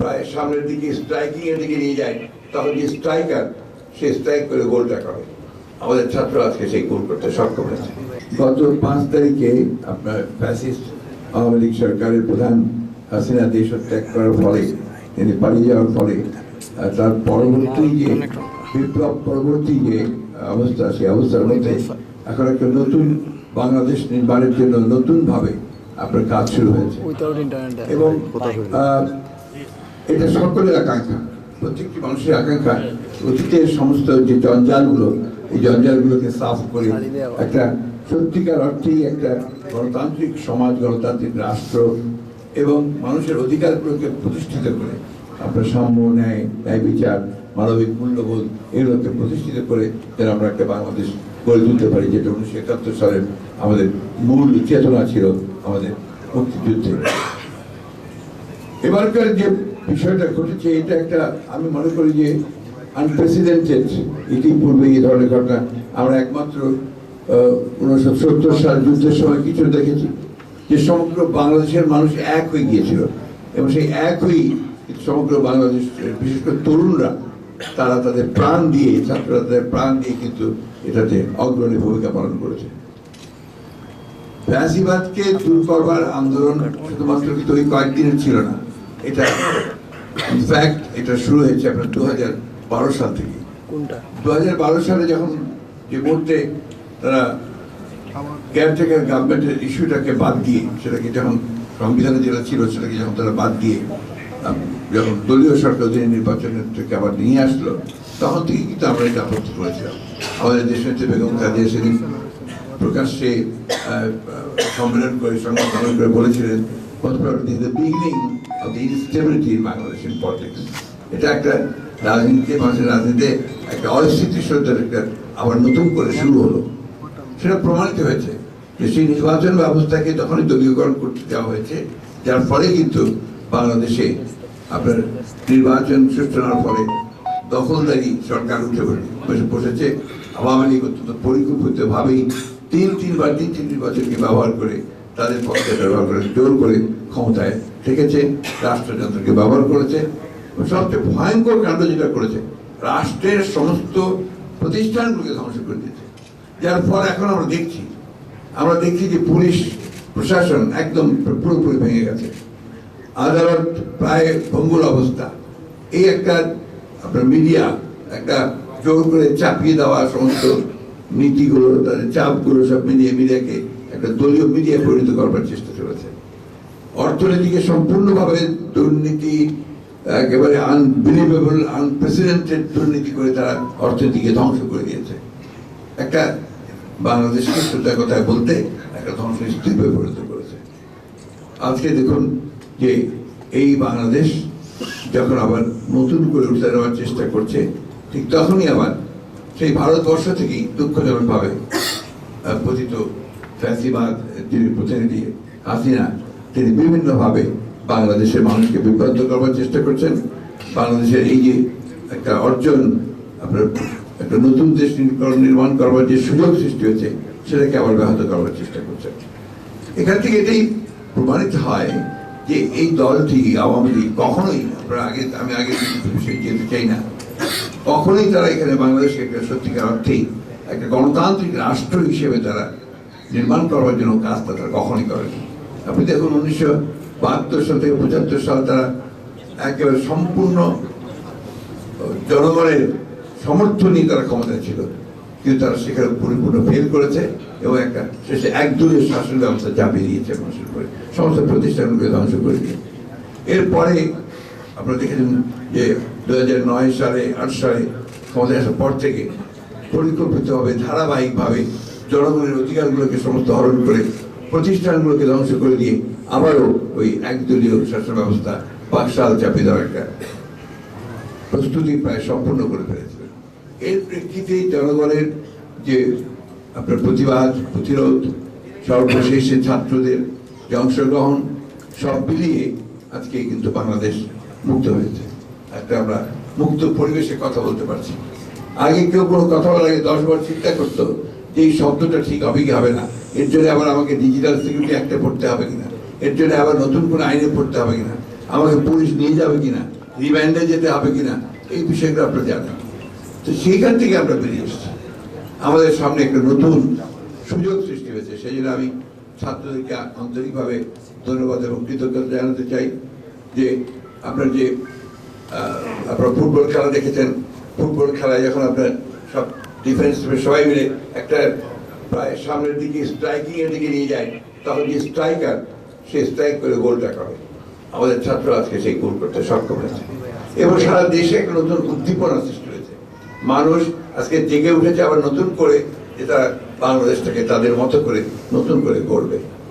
প্রায় সামনের দিকে স্ট্রাইকিং এর দিকে নিয়ে যায় তখন যে স্ট্রাইকার সে স্ট্রাইক করে গোলটা করে। আমাদের ছাত্র আজকে সেই গোল করতে সক্ষম হয়েছে। গত পাঁচ তারিখে আপনার ফ্যাসিস্ট আওয়ামী লীগ সরকারের প্রধান হাসিনা দেশ ত্যাগ করার ফলে তিনি পালিয়ে যাওয়ার ফলে তার পরবর্তী যে বিপ্লব পরবর্তী যে অবস্থা সেই অবস্থার মধ্যে এখন একটা নতুন বাংলাদেশ নির্মাণের জন্য নতুন ভাবে আপনার কাজ শুরু হয়েছে। এবং আহ, এটা সকলের আকাঙ্ক্ষা। প্রত্যেকটি মানুষের আকাঙ্ক্ষা, অতীতের সমস্ত যে জঞ্জালগুলো, এই জঞ্জালগুলোকে সাফ করে একটা সত্যিকার অর্থেই একটা গণতান্ত্রিক সমাজ, গণতান্ত্রিক রাষ্ট্র এবং মানুষের অধিকারগুলোকে প্রতিষ্ঠিত করে। আপনার সাম্য, ন্যায় ন্যায় বিচার, মানবিক মূল্যবোধ, এগুলোকে প্রতিষ্ঠিত করে যেন আমরা একটা বাংলাদেশ গড়ে তুলতে পারি, যেটা উনিশশো একাত্তর সালের আমাদের মূল চেতনা ছিল আমাদের মুক্তিযুদ্ধে। এবারকার যে বিষয়টা ঘটেছে, এটা একটা আমি মনে করি যে আনপ্রেসিডেন্টেড ইতিপূর্বে এই ধরনের ঘটনা। আমরা একমাত্র উনিশশো সত্তর সাল যুদ্ধের সময় কিছু দেখেছি, যে সমগ্র বাংলাদেশের মানুষ এক হয়ে গিয়েছিল এবং সেই এক হয়েই সমগ্র বাংলাদেশ, বিশেষ করে তরুণরা, তারা তাদের প্রাণ দিয়ে, ছাত্ররা তাদের প্রাণ দিয়ে কিন্তু এটাতে অগ্রণী ভূমিকা পালন করেছে। ফ্যাসিবাদকে দূর করবার আন্দোলন শুধুমাত্র কিন্তু ওই কয়েকদিনের ছিল না, এটা ইনফ্যাক্ট এটা শুরু হয়েছে আপনার দু হাজার বারো সাল থেকে। কোনটা? দু হাজার বারো সালে যখন যে মুহূর্তে তারা কেয়ারটেকার গভর্নমেন্টের ইস্যুটাকে বাদ দিয়ে সেটাকে যখন সংবিধানে যেটা ছিল সেটাকে যখন তারা বাদ দিয়ে যখন দলীয় সরকার অধীনে নির্বাচনের থেকে আবার নিয়ে আসলো তখন থেকে কিন্তু আমরা এটা আপত্তি করেছিলাম। আমাদের দেশনেত্রী বেগম কাদিয়া সেদিন প্রকাশ্যে সম্মেলন করে সংবাদ করে বলেছিলেন beginning of the instability in Bangladesh in politics এটা একটা রাজনীতিতে মানুষের রাজনীতিতে একটা অস্থিতিশীলতার একটা আবার নতুন করে শুরু হলো। সেটা প্রমাণিত হয়েছে যে সেই নির্বাচন ব্যবস্থাকে তখনই দলীয়করণ করতে দেওয়া হয়েছে, যার ফলে কিন্তু বাংলাদেশে আপনার নির্বাচন সূচনার ফলে দখলদারি সরকার উঠে বসে বসেছে। আওয়ামী লীগ অত্যন্ত পরিকল্পিতভাবেই তিন তিনবার তিন তিন নির্বাচনকে ব্যবহার করে তাদের পক্ষে ব্যবহার করে জোর করে ক্ষমতায় থেকেছে রাষ্ট্রযন্ত্রকে ব্যবহার করেছে সবচেয়ে ভয়ঙ্কর কাণ্ড যেটা করেছে, রাষ্ট্রের সমস্ত প্রতিষ্ঠানগুলোকে ধ্বংস করে দিয়েছে। যার ফল এখন আমরা দেখছি। আমরা দেখছি যে পুলিশ, প্রশাসন একদম পুরোপুরি ভেঙে গেছে। আদালত প্রায় ভঙ্গুর অবস্থা। এই একটা আপনার মিডিয়া একটা জোর করে চাপিয়ে দেওয়া সমস্ত নীতিগুলো, তাদের চাপগুলো সব মিডিয়া মিডিয়াকে একটা দলীয় মিডিয়া পরিণত করবার চেষ্টা চলেছে। অর্থনীতিকে সম্পূর্ণভাবে দুর্নীতি, একেবারে আনবিলিভেবল আনপ্রেসিডেন্টেড দুর্নীতি করে তারা অর্থনীতিকে ধ্বংস করে দিয়েছে। একটা বাংলাদেশকে সোজা কথায় বলতে একটা ধ্বংস স্তূপে পরিণত করেছে। আজকে দেখুন যে এই বাংলাদেশ যখন আবার নতুন করে উঠে নেওয়ার চেষ্টা করছে, ঠিক তখনই আবার সেই ভারতবর্ষ থেকেই দুঃখজনকভাবে পতিত ফ্যাসিবাদ যিনি প্রতিনিধি হাসিনা তিনি বিভিন্নভাবে বাংলাদেশের মানুষকে বিভ্রান্ত করবার চেষ্টা করছেন। বাংলাদেশের এই যে একটা অর্জন, আপনার একটা নতুন দেশ নির্মাণ- করবার যে সুযোগ সৃষ্টি হয়েছে, সেটাকে আবার ব্যাহত করবার চেষ্টা করছেন। এখান থেকে এটাই প্রমাণিত হয় যে এই দলটি আওয়ামী লীগ কখনোই, আপনারা আগে, আমি আগে যেতে চাই না, কখনোই তারা এখানে বাংলাদেশকে একটা সত্যিকার অর্থেই একটা গণতান্ত্রিক রাষ্ট্র হিসেবে তারা নির্মাণ করবার জন্য কাজটা তারা কখনোই করেনি। আপনি দেখুন উনিশশো বাহাত্তর সাল থেকে পঁচাত্তর সাল তারা একেবারে সম্পূর্ণ জনগণের সমর্থন নিয়ে তারা ক্ষমতায় ছিল। কিন্তু তারা সেখানে পরিপূর্ণ ফেল করেছে এবং একটা শেষে এক একদলীয় শাসন ব্যবস্থা চাপিয়ে দিয়েছে মানুষের উপরে। সমস্ত প্রতিষ্ঠানগুলোকে ধ্বংস করে দিয়ে এরপরে আপনারা দেখেছেন যে দু নয় সালে, আট সালে ক্ষমতায় আসার পর থেকে পরিকল্পিতভাবে, ধারাবাহিকভাবে জনগণের অধিকারগুলোকে সমস্ত হরণ করে প্রতিষ্ঠানগুলোকে ধ্বংস করে দিয়ে আবারও ওই একদলীয় শাসন ব্যবস্থা পাঁচ সাল চাপিয়ে দেওয়ার একটা প্রস্তুতি প্রায় সম্পূর্ণ করে ফেলেছে এর প্রেক্ষিতে জনগণের যে আপনার প্রতিবাদ, প্রতিরোধ, সর্বশেষে ছাত্রদের যে অংশগ্রহণ, সব মিলিয়ে আজকে কিন্তু বাংলাদেশ মুক্ত হয়েছে। একটা আমরা মুক্ত পরিবেশে কথা বলতে পারছি। আগে কেউ কোনো কথা বলার আগে দশ বার চিন্তা করতো যে এই শব্দটা ঠিক হবে কি হবে না। এর জন্য আবার আমাকে ডিজিটাল সিকিউরিটি একটা পড়তে হবে কিনা? এর জন্য আবার নতুন কোনো আইনে পড়তে হবে কিনা? আমাকে পুলিশ নিয়ে যাবে কিনা? রিমান্ডে যেতে হবে কিনা? এই বিষয়গুলো আপনারা জানেন। তো সেইখান থেকে আমরা বেরিয়ে এসেছি। আমাদের সামনে একটা নতুন সুযোগ সৃষ্টি হয়েছে। সেই জন্য আমি ছাত্রদেরকে আন্তরিকভাবে ধন্যবাদ এবং কৃতজ্ঞতা জানাতে চাই যে আপনার যে আপনারা ফুটবল খেলা দেখেছেন। ফুটবল খেলায় যখন আপনার সব ডিফেন্স সবাই মিলে একটা প্রায় সামনের দিকে স্ট্রাইকিং এর দিকে নিয়ে যায়, তখন যে স্ট্রাইকার সে স্ট্রাইক করে গোলটা করে। আমাদের ছাত্র আজকে সেই গোল করতে সক্ষম হয়েছে। এবং সারা দেশে একটা নতুন উদ্দীপনা সৃষ্টি হয়েছে। মানুষ আজকে জেগে উঠেছে আবার নতুন করে, যে তারা বাংলাদেশটাকে তাদের মতো করে, নতুন করে গড়বে।